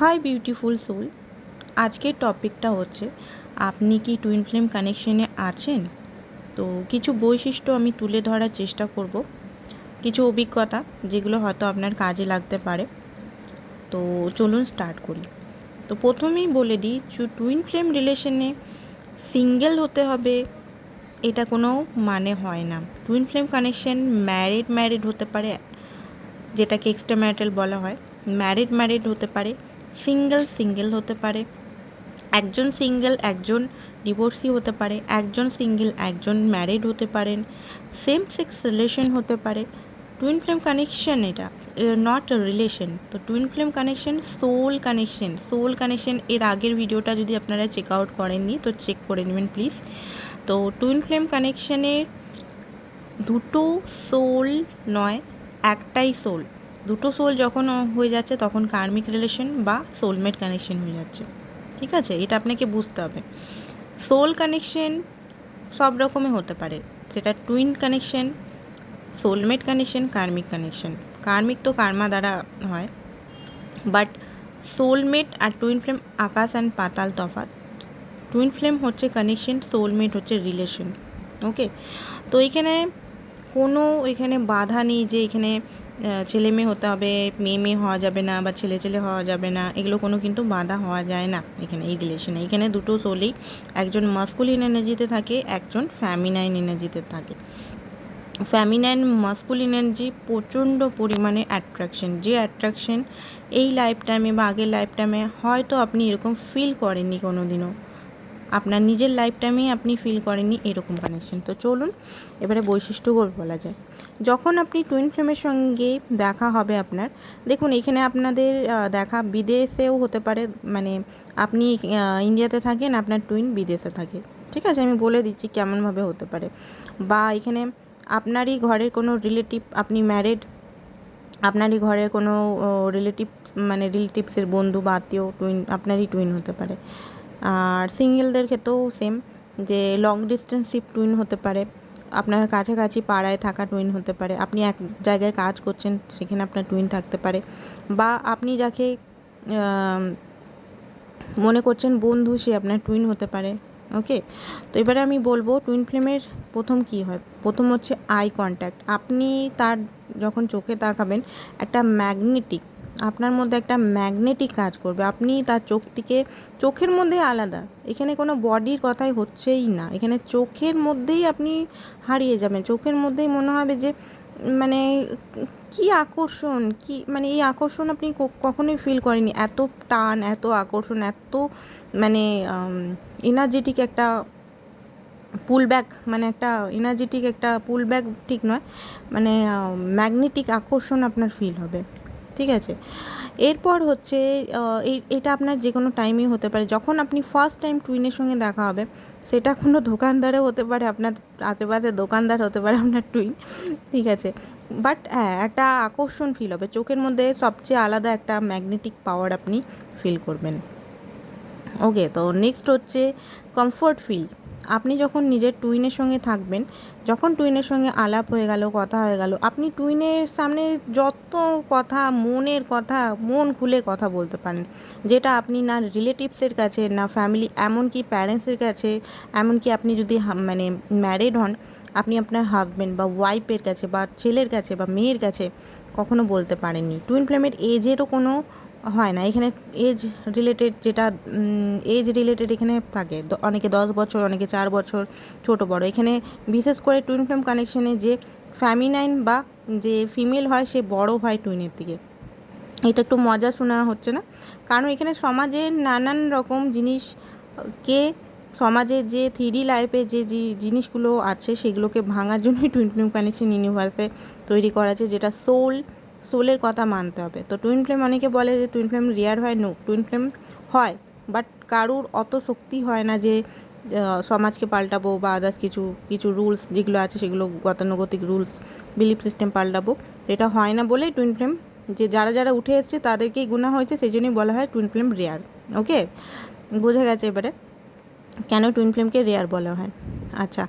Hi beautiful soul, আজকের টপিকটা হচ্ছে, আপনি কি টুইন ফ্লেম কানেকশনে আছেন? তো কিছু বৈশিষ্ট্য আমি তুলে ধরার চেষ্টা করব। কিছু অভিজ্ঞতা যেগুলো হয়তো আপনার কাজে লাগতে পারে। তো চলুন স্টার্ট করি। তো প্রথমেই বলে দিই টুইন ফ্লেম রিলেশনে সিঙ্গেল হতে হবে, এটা কোনো মানে হয় না। Twin flame connection married married হতে পারে, যেটাকে এক্সট্রা ম্যারিটাল বলা হয়। ম্যারিড ম্যারিড হতে পারে সিঙ্গেল সিঙ্গেল হতে পারে। একজন সিঙ্গেল, একজন ডিভোর্সি হতে পারে। একজন সিঙ্গেল, একজন ম্যারিড হতে পারেন। সেম সেক্স রিলেশন হতে পারে। টুইন ফ্লেম কানেকশন এটা নট রিলেশন তো twin flame connection, soul connection soul connection এর আগের ভিডিওটা যদি আপনারা চেক আউট করেননি, তো চেক করে নেবেন প্লিজ তো টুইন ফ্লেম কানেকশনের দুটো সোল নয়, একটাই সোল। দুটো সোল যখন হয়ে যাচ্ছে, তখন কার্মিক রিলেশন বা সোলমেট কানেকশন হয়ে যাচ্ছে। ঠিক আছে? এটা আপনাকে বুঝতে হবে। সোল কানেকশন সব রকমই হতে পারে। সেটা twin connection soulmate connection karmic connection karmic তো কার্মা দ্বারা হয়। বাট সোলমেট আর টুইন ফ্লেম আকাশ অ্যান্ড পাতাল তফাৎ। টুইন ফ্লেম হচ্ছে কানেকশন সোলমেট হচ্ছে রিলেশন ওকে তো এখানে কোনো, এখানে বাধা নেই যে এখানে ছেলে মেয়ে হতে হবে, মেয়ে মেয়ে হওয়া যাবে না বা ছেলে ছেলে হওয়া যাবে না, এগুলো কোনো কিন্তু বাধা হওয়া যায় না এখানে, এই রিলেশনে এখানে দুটো সোলেই একজন মাস্কুলিন এনার্জিতে থাকে, একজন ফ্যামিনাইন এনার্জিতে থাকে। ফ্যামিনাইন মাস্কুলিন এনার্জি প্রচণ্ড পরিমাণে অ্যাট্রাকশন যে অ্যাট্রাকশন এই লাইফ টাইমে বা আগের লাইফ টাইমে হয়তো আপনি এরকম ফিল করেননি কোনো দিনও আপনার নিজের লাইফ টাইমেই আপনি ফিল করেননি এরকম কানেকশন তো চলুন, এবারে বৈশিষ্ট্যগুলো বলা যায়। যখন আপনি টুইন ফ্লেমের সঙ্গে দেখা হবে আপনার, দেখুন, এখানে আপনাদের দেখা বিদেশেও হতে পারে মানে আপনি ইন্ডিয়াতে থাকেন, আপনার টুইন বিদেশে থাকে। ঠিক আছে? আমি বলে দিচ্ছি কেমনভাবে হতে পারে। বা এখানে আপনারই ঘরের কোনো রিলেটিভ আপনি ম্যারেড আপনারই ঘরের কোনো রিলেটিভ মানে রিলেটিভসের বন্ধু বা আত্মীয় টুইন আপনারই টুইন হতে পারে। আর সিঙ্গেলদের ক্ষেত্রেও সেম যে লং ডিস্টেন্সিভ টুইন হতে পারে। আপনার কাছাকাছি পাড়ায় থাকা টুইন হতে পারে। আপনি এক জায়গায় কাজ করছেন, সেখানে আপনার টুইন থাকতে পারে। বা আপনি যাকে মনে করছেন বন্ধু, সে আপনার টুইন হতে পারে। ওকে তো এবারে আমি বলব টুইন ফ্লেমের প্রথম কি হয়? প্রথম হচ্ছে আই কন্ট্যাক্ট আপনি তার যখন চোখে তাকাবেন, একটা ম্যাগনেটিক আপনার মধ্যে একটা ম্যাগনেটিক কাজ করবে। আপনি তার চোখ থেকে চোখের মধ্যেই আলাদা। এখানে কোনো বডির কথাই হচ্ছেই না। এখানে চোখের মধ্যেই আপনি হারিয়ে যাবেন। চোখের মধ্যেই মনে হবে যে মানে কি আকর্ষণ, কি মানে এই আকর্ষণ আপনি কখনোই ফিল করেনি এত টান, এত আকর্ষণ, এত মানে এনার্জেটিক একটা পুল ব্যাক মানে একটা এনার্জেটিক একটা পুল ব্যাক ঠিক নয়। মানে ম্যাগনেটিক আকর্ষণ আপনার ফিল হবে। ঠিক আছে? এরপর হচ্ছে এটা আপনার যে কোনো টাইমেই হতে পারে। যখন আপনি ফার্স্ট টাইম টুইনের সঙ্গে দেখা হবে, সেটা কোনো দোকানদারও হতে পারে, আপনার আশেপাশে দোকানদার হতে পারে আপনার টুইন ঠিক আছে? বাট হ্যাঁ একটা আকর্ষণ ফিল হবে। চোখের মধ্যে সবচেয়ে আলাদা একটা ম্যাগনেটিক পাওয়ার আপনি ফিল করবেন। ওকে তো নেক্সট হচ্ছে কমফোর্ট ফিল আপনি যখন নিজের টুইনের সঙ্গে থাকবেন, যখন টুইনের সঙ্গে আলাপ হয়ে গেল, কথা হয়ে গেল, আপনি টুইনের সামনে যত কথা, মনের কথা, মন খুলে কথা বলতে পারেন। যেটা আপনি না রিলেটিভসের কাছে, না ফ্যামিলি এমনকি প্যারেন্টসের কাছে, এমনকি আপনি যদি মানে ম্যারিড হন, আপনি আপনার হাজব্যান্ড বা ওয়াইফের কাছে বা ছেলের কাছে বা মেয়ের কাছে কখনো বলতে পারেননি। টুইন ফ্লেমের এজেরও কোনো হয় না। এখানে এজ রিলেটেড যেটা এজ রিলেটেড এখানে থাকে। অনেকে দশ বছর, অনেকে চার বছর, ছোট, বড়। এখানে বিশেষ করে টুইন ফ্লেম কানেকশানে যে ফ্যামিনাইন বা যে ফিমেল হয়, সে বড় হয় টুইনের দিকে। এটা একটু মজা শোনা হচ্ছে না? কারণ এখানে সমাজে নানান রকম জিনিসকে সমাজে যে থ্রি লাইফে যে জিনিসগুলো আছে, সেগুলোকে ভাঙার জন্যই টুইন ফ্লেম কানেকশন ইউনিভার্সে তৈরি করা আছে, যেটা সোল সোলের কথা মানতে হবে। তো টুইন ফ্লেম অনেকে বলে যে টুইন ফ্লেম রেয়ার হয় নো টুইন ফ্লেম হয় বাট কারুর অত শক্তি হয় না যে সমাজকে পাল্টাবো বা আদার্স কিছু কিছু রুলস যেগুলো আছে সেগুলো গতানুগতিক রুলস বিলিফ সিস্টেম পাল্টাবো। এটা হয় না বলেই টুইন ফ্লেম যে যারা যারা উঠে এসছে তাদেরকেই গুণা হয়েছে, সেই জন্যই বলা হয় টুইন ফ্লেম রেয়ার ওকে বোঝা গেছে এবারে। কেন টুইন ফ্লেমকে রেয়ার বলা হয়? আচ্ছা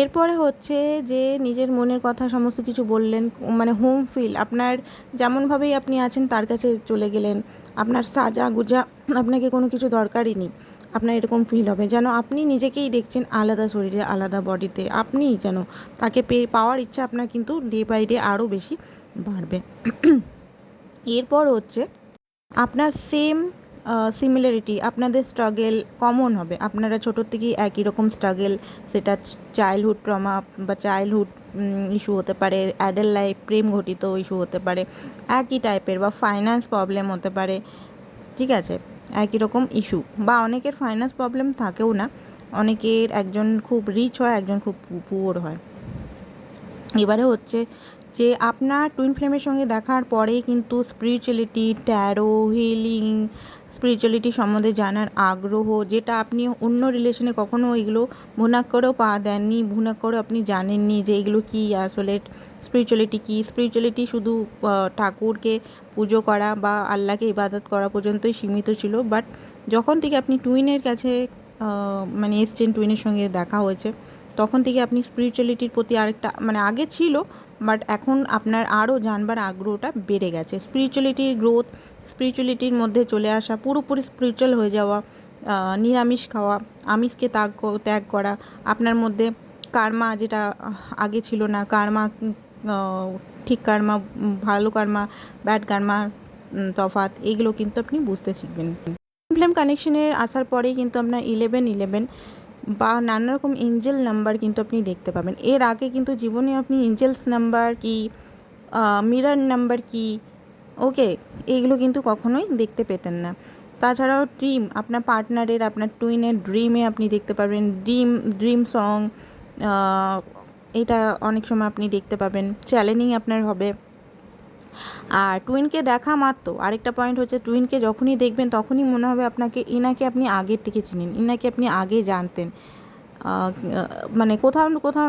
এরপরে হচ্ছে যে নিজের মনের কথা সমস্ত কিছু বললেন মানে হোম ফিল আপনার যেমনভাবেই আপনি আছেন তার কাছে চলে গেলেন, আপনার সাজা গুজা আপনাকে কোনো কিছু দরকারই নেই, আপনার এরকম ফিল হবে, যেন আপনি নিজেকেই দেখছেন আলাদা শরীরে, আলাদা বডিতে আপনিই যেন তাকে পেয়ে, পাওয়ার ইচ্ছা আপনার কিন্তু ডে বাই ডে আরও বেশি বাড়বে। এরপর হচ্ছে, আপনার সেম সিমিলারিটি আপনাদের স্ট্রাগেল কমন হবে। আপনারা ছোটোর থেকেই একই রকম স্ট্রাগেল সেটা চাইল্ডহুড ট্রমা বা চাইল্ডহুড ইস্যু হতে পারে অ্যাডাল্ট লাইফ প্রেম ঘটিত ইস্যু হতে পারে, একই টাইপের বা ফাইন্যান্স প্রবলেম হতে পারে, ঠিক আছে? একই রকম ইস্যু বা অনেকের ফাইন্যান্স প্রবলেম থাকেও না। অনেকের একজন খুব রিচ হয়, একজন খুব পুয়ার হয়। এবারে হচ্ছে যে আপনার টুইন ফ্লেমের সঙ্গে দেখার পরেই কিন্তু স্পিরিচুয়ালিটি ট্যারো হিলিং স্পিরিচুয়ালিটি সম্বন্ধে জানার আগ্রহ, যেটা আপনি অন্য রিলেশনে কখনো এগুলো ভুনাক করেও পা দেননি ভুনাক করেও আপনি জানেননি যে এগুলো কী আসলে স্পিরিচুয়ালিটি কী? স্পিরিচুয়ালিটি শুধু ঠাকুরকে পুজো করা বা আল্লাহকে ইবাদত করা পর্যন্তই সীমিত ছিল বাট যখন থেকে আপনি টুইনের কাছে মানে এসছেন টুইনের সঙ্গে দেখা হয়েছে, তখন থেকে আপনি স্পিরিচুয়ালিটির প্রতি আরেকটা মানে আগে ছিল বাট এখন আপনার আরও জানবার আগ্রহটা বেড়ে গেছে। স্পিরিচুয়ালিটির গ্রোথ স্পিরিচুয়ালিটির মধ্যে চলে আসা, পুরোপুরি স্পিরিচুয়াল হয়ে যাওয়া নিরামিষ খাওয়া, আমিষকে ত্যাগ ত্যাগ করা, আপনার মধ্যে কার্মা যেটা আগে ছিল না কার্মা ঠিক কার্মা ভালো কার্মা ব্যাড কার্মা তফাত এগুলো কিন্তু আপনি বুঝতে শিখবেন। ফ্লেম কানেকশনের আসার পরেই কিন্তু আপনার ইলেভেন ইলেভেন বা নানা রকম এঞ্জেল নাম্বার কিন্তু আপনি দেখতে পাবেন। এর আগে কিন্তু জীবনে আপনি এঞ্জেলস নাম্বার কি মিরার নাম্বার কি, ওকে, এইগুলো কিন্তু কখনোই দেখতে পেতেন না। তাছাড়াও ড্রিম আপনার পার্টনারের আপনার টুইনের ড্রিমে আপনি দেখতে পারবেন। ড্রিম ড্রিম সং এটা অনেক সময় আপনি দেখতে পাবেন। চ্যালেঞ্জিং আপনার হবে। আর টুইনকে দেখা মাত্র। আরেকটা পয়েন্ট হচ্ছে টুইনকে যখনই দেখবেন তখনই মনে হবে আপনাকে ইনাকে আপনি আগের থেকে চিনেন, ইনাকে আপনি আগে জানতেন। মানে কোথাও কোথাও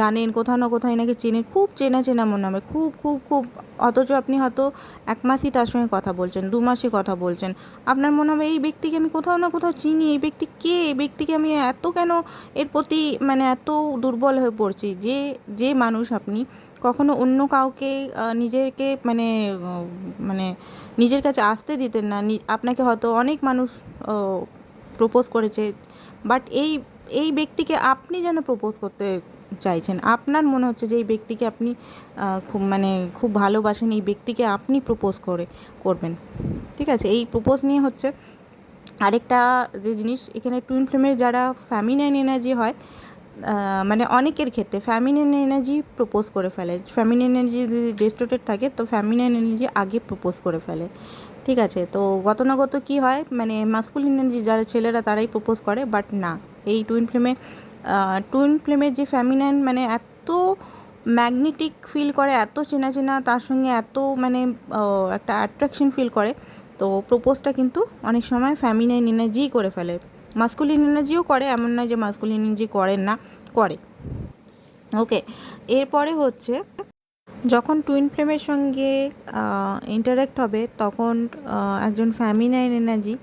জানেন, কোথাও না কোথাও এনাকে চেনেন, খুব চেনা চেনা মনে হবে, খুব খুব খুব, অথচ আপনি হয়তো এক মাসই তার সঙ্গে কথা বলছেন, দু মাসে কথা বলছেন। আপনার মনে হবে এই ব্যক্তিকে আমি কোথাও না কোথাও চিনি, এই ব্যক্তি কে? এই ব্যক্তিকে আমি এত কেন এর প্রতি মানে এত দুর্বল হয়ে পড়ছি? যে যে মানুষ আপনি কখনো অন্য কাউকে নিজেকে মানে মানে নিজের কাছে আসতে দিতেন না। আপনাকে হয়তো অনেক মানুষ প্রপোজ করেছে বাট এই এই ব্যক্তিকে আপনি যেন প্রপোজ করতে চাইছেন, আপনার মনে হচ্ছে যে এই ব্যক্তিকে আপনি খুব মানে খুব ভালোবাসেন, এই ব্যক্তিকে আপনি প্রপোজ করে, করবেন। ঠিক আছে? এই প্রপোজ নিয়ে হচ্ছে আরেকটা যে জিনিস, এখানে টুইন ফ্লেমের যারা ফ্যামিনাইন এনার্জি হয় মানে অনেকের ক্ষেত্রে ফ্যামিনাইন এনার্জি প্রপোজ করে ফেলে। ফ্যামিনাইন এনার্জি যদি ডিস্টোর্টেড থাকে, তো ফ্যামিনাইন এনার্জি আগে প্রপোজ করে ফেলে। ঠিক আছে? তো গত না গত কী হয়? মানে মাস্কুলিন এনার্জি যারা ছেলেরা, তারাই প্রপোজ করে বাট না। এই টুইন ফ্লেমে টুইন ফ্লেমের যে ফ্যামিনাইন মানে এত ম্যাগনেটিক ফিল করে, এত চেনা চেনা, তার সঙ্গে এত মানে একটা অ্যাট্রাকশন ফিল করে, তো প্রপোজটা কিন্তু অনেক সময় ফ্যামিনাইন এনার্জিই করে ফেলে। মাস্কুলিন এনার্জিও করে, এমন নয় যে মাস্কুলিন এনার্জি করেন না, করে। ওকে এরপরে হচ্ছে, যখন টুইন ফ্লেমের সঙ্গে ইন্টারাক্ট হবে, তখন একজন ফ্যামিনাইন এনার্জি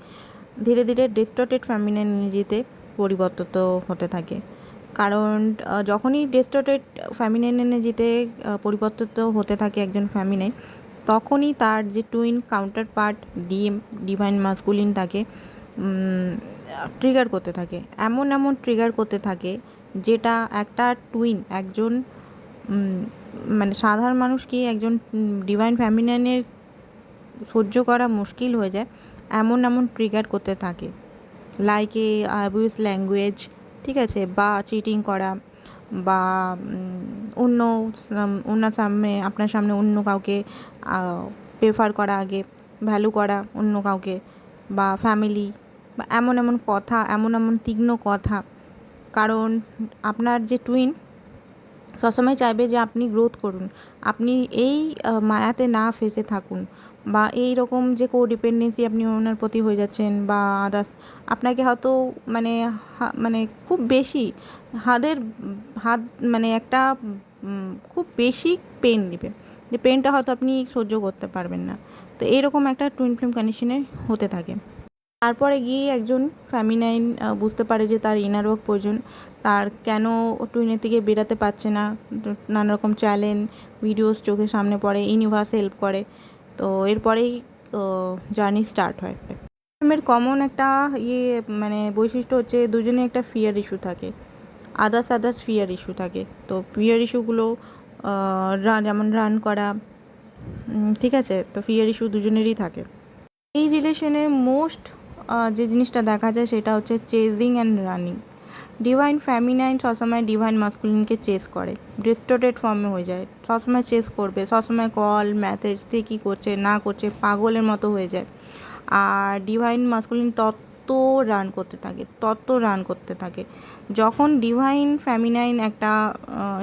ধীরে ধীরে ডিস্টর্টেড ফ্যামিনাইন এনার্জিতে পরিবর্তিত হতে থাকে। কারণ যখনই ডিস্টর্টেড ফ্যামিনাইন এনার্জিতে পরিবর্তিত হতে থাকে একজন ফ্যামিনাইন তখনই তার যে twin counterpart DM divine masculine তাকে ট্রিগার করতে থাকে। এমন এমন ট্রিগার করতে থাকে, যেটা একটা টুইন একজন মানে সাধারণ মানুষকে একজন ডিভাইন ফ্যামিলিয়ানের সহ্য করা মুশকিল হয়ে যায়, এমন এমন ট্রিগার করতে থাকে। লাইক এ অ্যাবিউজ ল্যাঙ্গুয়েজ ঠিক আছে? বা চিটিং করা, বা অন্য ওনার সামনে, আপনার সামনে অন্য কাউকে প্রেফার করা আগে ভ্যালু করা অন্য কাউকে, বা ফ্যামিলি এমন এমন কথা, এমন এমন তীক্ষ্ণ কথা। কারণ আপনার যে টুইন সবসময় চাইবে যে আপনি গ্রোথ করুন। আপনি এই মায়াতে না ফেসে থাকুন বা এই রকম যে কো ডিপেন্ডেন্সি আপনি ওনার প্রতি হয়ে যাচ্ছেন বা আদার্স আপনাকে হয়তো মানে মানে খুব বেশি হাদের, হাত মানে একটা খুব বেশি পেন নেবে যে পেনটা হয়তো আপনি সহ্য করতে পারবেন না। তো এইরকম একটা টুইন ফ্লেম কন্ডিশনে হতে থাকে। তারপরে গিয়ে একজন ফ্যামিনাইন বুঝতে পারে যে তার ইনার ওয়ার্ক প্রয়োজন। তার কেন টুইনের থেকে বেরাতে পারছে না? নানা রকম চ্যালেঞ্জ ভিডিওস চোখের সামনে পড়ে ইউনিভার্স হেল্প করে। তো এরপরেই জার্নি স্টার্ট হয়। এর কমন একটা ইয়ে মানে বৈশিষ্ট্য হচ্ছে দুজনে একটা ফিয়ার ইস্যু থাকে। আদার্স আদার্স ফিয়ার ইস্যু থাকে। তো ফিয়ার ইস্যুগুলো যেমন রান করা ঠিক আছে? তো ফিয়ার ইস্যু দুজনেরই থাকে। এই রিলেশনে মোস্ট যে জিনিসটা দেখা যায় সেটা হচ্ছে chasing and running divine feminine সবসময় ডিভাইন মাস্কুলিনকে চেস করে। ডিস্টোটেড ফর্মে হয়ে যায়। সবসময় চেস করবে। সবসময় কল মেসেজ দিয়ে কী করছে, না করছে, পাগলের মতো হয়ে যায়। আর ডিভাইন মাস্কুলিন তত রান করতে থাকে। তত রান করতে থাকে। যখন ডিভাইন ফ্যামিনাইন একটা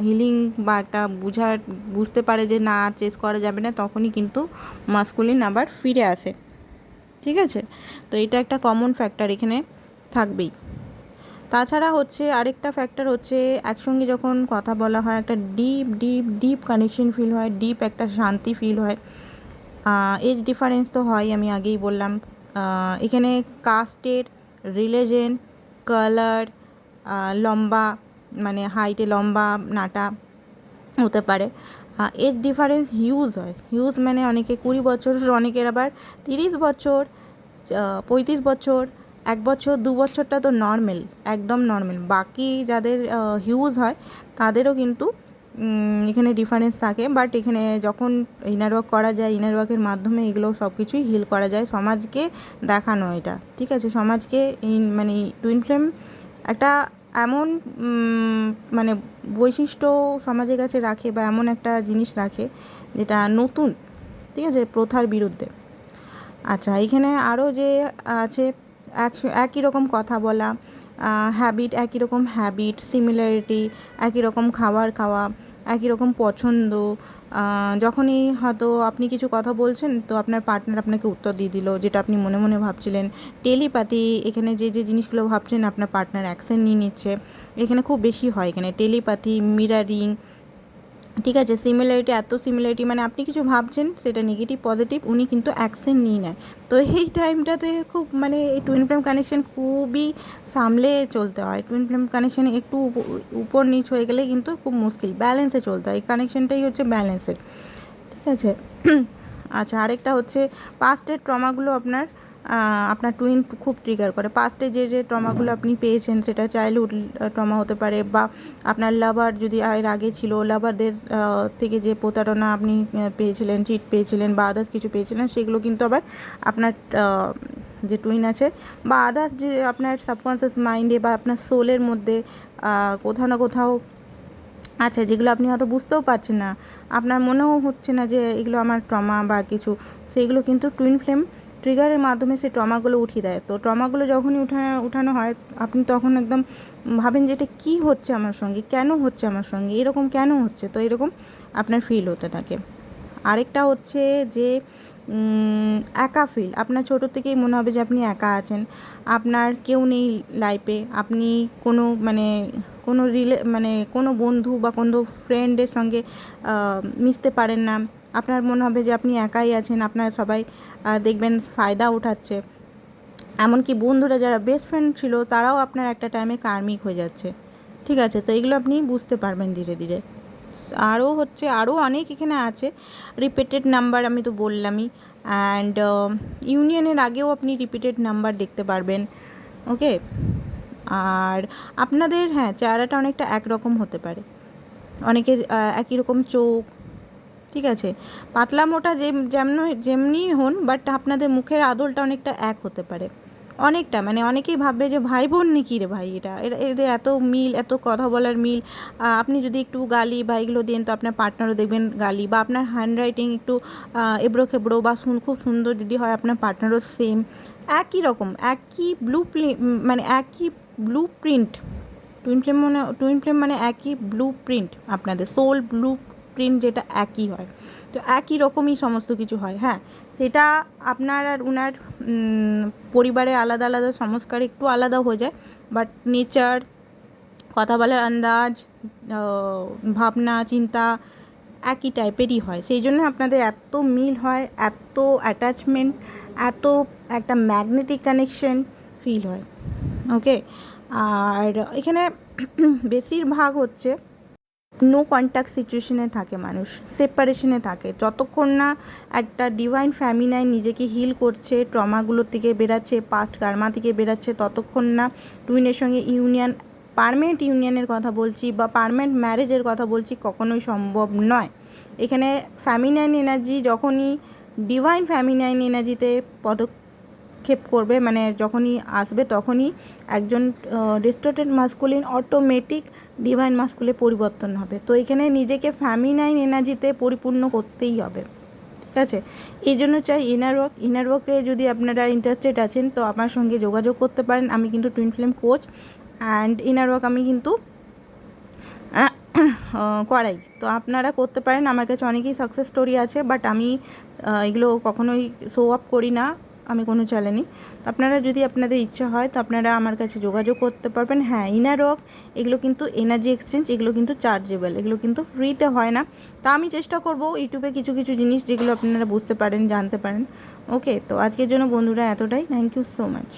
হিলিং বা একটা বুঝার, বুঝতে পারে যে না চেস করা যাবে না, তখনই কিন্তু মাস্কুলিন আবার ফিরে আসে। ঠিক আছে? তো এটা একটা কমন ফ্যাক্টর এখানে থাকবেই। তাছাড়া হচ্ছে আরেকটা ফ্যাক্টর হচ্ছে একসঙ্গে যখন কথা বলা হয়, একটা deep deep deep connection feel হয় ডিপ একটা শান্তি ফিল হয়। এজ ডিফারেন্স তো হয়, আমি আগেই বললাম। এখানে কাস্টের রিলিজেন কালার লম্বা মানে হাইটে লম্বা, নাটা হতে পারে। এজ ডিফারেন্স হিউজ হয়। হিউজ মানে অনেকে কুড়ি বছর, অনেকের আবার তিরিশ বছর পঁয়ত্রিশ বছর, এক বছর, দু বছরটা তো নর্মাল একদম নর্মাল বাকি যাদের হিউজ হয়, তাদেরও কিন্তু এখানে ডিফারেন্স থাকে। বাট এখানে যখন ইনার ওয়ার্ক করা যায় ইনার ওয়ার্কের মাধ্যমে এগুলো সব কিছুই হিল করা যায়। সমাজকে দেখানো এটা, ঠিক আছে? সমাজকে মানে টুইন ফ্লেম একটা এমন মানে বৈশিষ্ট্য সমাজের কাছে রাখে বা এমন একটা জিনিস রাখে যেটা নতুন, ঠিক আছে, প্রথার বিরুদ্ধে। আচ্ছা এখানে আরও যে আছে, এক, একই রকম কথা বলা হ্যাবিট একই রকম হ্যাবিট সিমিলারিটি একই রকম খাবার খাওয়া, একই রকম পছন্দ যখনই হয়তো আপনি কিছু কথা বলছেন, তো আপনার পার্টনার আপনাকে উত্তর দিয়ে দিল, যেটা আপনি মনে মনে ভাবছিলেন। টেলিপ্যাথি, এখানে যে যে জিনিসগুলো ভাবছেন, আপনার পার্টনার অ্যাকশন নিয়ে নিচ্ছে। এখানে খুব বেশি হয় এখানে। টেলিপ্যাথি মিরারিং ঠিক আছে সিমিলারিটি এত সিমিলারিটি মানে আপনি কিছু ভাবছেন, সেটা নেগেটিভ পজিটিভ উনি কিন্তু অ্যাকশন নিয়ে নেয়। তো এই টাইমটাতে খুব মানে এই টুইন ফ্লেম কানেকশন খুবই সামলে চলতে হয়। টুইন ফ্লেম কানেকশানে একটু উপ- উপর নিচ হয়ে গেলে কিন্তু খুব মুশকিল ব্যালেন্সে চলতে হয়। এই কানেকশনটাই হচ্ছে ব্যালেন্সের ঠিক আছে? আচ্ছা আরেকটা হচ্ছে পাস্টের ট্রমাগুলো আপনার আপনার টুইন খুব ট্রিগার করে। পাস্টে যে যে ট্রমাগুলো আপনি পেয়েছেন, সেটা চাইল্ডহুড ট্রমা হতে পারে বা আপনার লাভার যদি এর আগে ছিল লাভারদের থেকে যে প্রতারণা আপনি পেয়েছিলেন চিট পেয়েছিলেন বা আদার্স কিছু পেয়েছিলেন, সেগুলো কিন্তু আবার আপনার যে টুইন আছে বা আদার্স যে আপনার সাবকনসিয়াস মাইন্ডে বা আপনার সোলের মধ্যে কোথাও না কোথাও আচ্ছা যেগুলো আপনি হয়তো বুঝতেও পারছেন না। আপনার মনেও হচ্ছে না যে এগুলো আমার ট্রমা বা কিছু। সেইগুলো কিন্তু টুইন ফ্লেম ট্রিগারের মাধ্যমে সেই ট্রমাগুলো উঠিয়ে দেয়। তো ট্রমাগুলো যখনই উঠানো উঠানো হয়, আপনি তখন একদম ভাবেন যে এটা কী হচ্ছে আমার সঙ্গে, কেন হচ্ছে আমার সঙ্গে, এরকম কেন হচ্ছে? তো এরকম আপনার ফিল হতে থাকে। আরেকটা হচ্ছে যে একা ফিল আপনার ছোটো থেকেই মনে হবে যে আপনি একা আছেন, আপনার কেউ নেই লাইফে আপনি কোনো মানে কোনো রিলে মানে কোনো বন্ধু বা কোনো ফ্রেন্ডের সঙ্গে মিশতে পারেন না। আপনার মনে হবে যে আপনি একাই আছেন, আপনার সবাই দেখবেন ফায়দা উঠাচ্ছে। এমনকি বন্ধুরা যারা বেস্ট ফ্রেন্ড ছিল, তারাও আপনার একটা টাইমে কার্মিক হয়ে যাচ্ছে। ঠিক আছে? তো এগুলো আপনি বুঝতে পারবেন ধীরে ধীরে। আরও হচ্ছে, আরও অনেক এখানে আছে। রিপিটেড নাম্বার আমি তো বললামই। অ্যান্ড ইউনিয়নের আগেও আপনি রিপিটেড নাম্বার দেখতে পারবেন। ওকে আর আপনাদের হ্যাঁ চেহারাটা অনেকটা একরকম হতে পারে। অনেকে একই রকম চোখ ঠিক আছে? পাতলা মোটা যে, যেমন, যেমনি হন বাট আপনাদের মুখের আদলটা অনেকটা এক হতে পারে। অনেকটা মানে অনেকেই ভাববে যে ভাই বোন নাকি রে ভাই এটা? এদের এত মিল, এত কথা বলার মিল। আপনি যদি একটু গালি বা এগুলো দেন, তো আপনার পার্টনারও দেখবেন গালি। বা আপনার হ্যান্ড রাইটিং একটু এবড়ো খেবড়ো বা খুব সুন্দর যদি হয়, আপনার পার্টনারও সেম একই রকম, একই ব্লু মানে একই ব্লু প্রিন্ট টুইন ফ্লেম মানে টুইন ফ্লেম মানে একই ব্লু প্রিন্ট আপনাদের সোল ব্লু প্রিন্ট যেটা একই হয়। তো একই রকমই সমস্ত কিছু হয় হ্যাঁ? সেটা আপনার আর উনার পরিবারে আলাদা আলাদা সংস্কার একটু আলাদা হয়ে যায় বাট নেচার কথা বলার আন্দাজ ভাবনা, চিন্তা একই টাইপেরই হয়। সেই জন্য আপনাদের এত মিল হয়, এত অ্যাটাচমেন্ট এত একটা ম্যাগনেটিক কানেকশন ফিল হয়। ওকে আর এখানে বেশিরভাগ হচ্ছে নো কন্ট্যাক্ট সিচুয়েশনে থাকে মানুষ সেপারেশনে থাকে। যতক্ষণ না একটা ডিভাইন ফ্যামিনায় নিজেকে হিল করছে ট্রমাগুলোর থেকে বেরাচ্ছে পাস্ট কার্মা থেকে বেরাচ্ছে ততক্ষণ না টুইনের সঙ্গে ইউনিয়ন পারমানেন্ট ইউনিয়নের কথা বলছি বা পারমানেন্ট ম্যারেজের কথা বলছি কখনোই সম্ভব নয়। এখানে ফ্যামিনাইন এনার্জি যখনই ডিভাইন ফ্যামিনাইন এনার্জিতে পদক্ষেপ করবে মানে যখনই আসবে তখনই একজন ডিস্টোটেড মাস্কুলিন অটোমেটিক ডিভাইন মাস্কুলে পরিবর্তন হবে। তো এখানে নিজেকে ফ্যামিনাইন এনার্জিতে পরিপূর্ণ করতেই হবে। ঠিক আছে? এই জন্য চাই ইনার ওয়ার্ক ইনার ওয়ার্কে যদি আপনারা ইন্টারেস্টেড আছেন, তো আমার সঙ্গে যোগাযোগ করতে পারেন। আমি কিন্তু twin flame coach and inner work আমি কিন্তু করাই। তো আপনারা করতে পারেন। আমার কাছে অনেকেই সাকসেস স্টোরি আছে বাট আমি এগুলো কখনোই শো আপ করি না। আমি কোনো চ্যানেলই তো আপনারা যদি আপনাদের ইচ্ছা হয়, তো আপনারা আমার কাছে যোগাযোগ করতে পারবেন। হ্যাঁ ইনারক এগুলো কিন্তু এনার্জি এক্সচেঞ্জ এগুলো কিন্তু চার্জেবল এগুলো কিন্তু ফ্রিতে হয় না। তা আমি চেষ্টা করব ইউটিউবে কিছু কিছু জিনিস যেগুলো আপনারা বুঝতে পারেন, জানতে পারেন। ওকে তো আজকের জন্য বন্ধুরা এতটাই। Thank you so much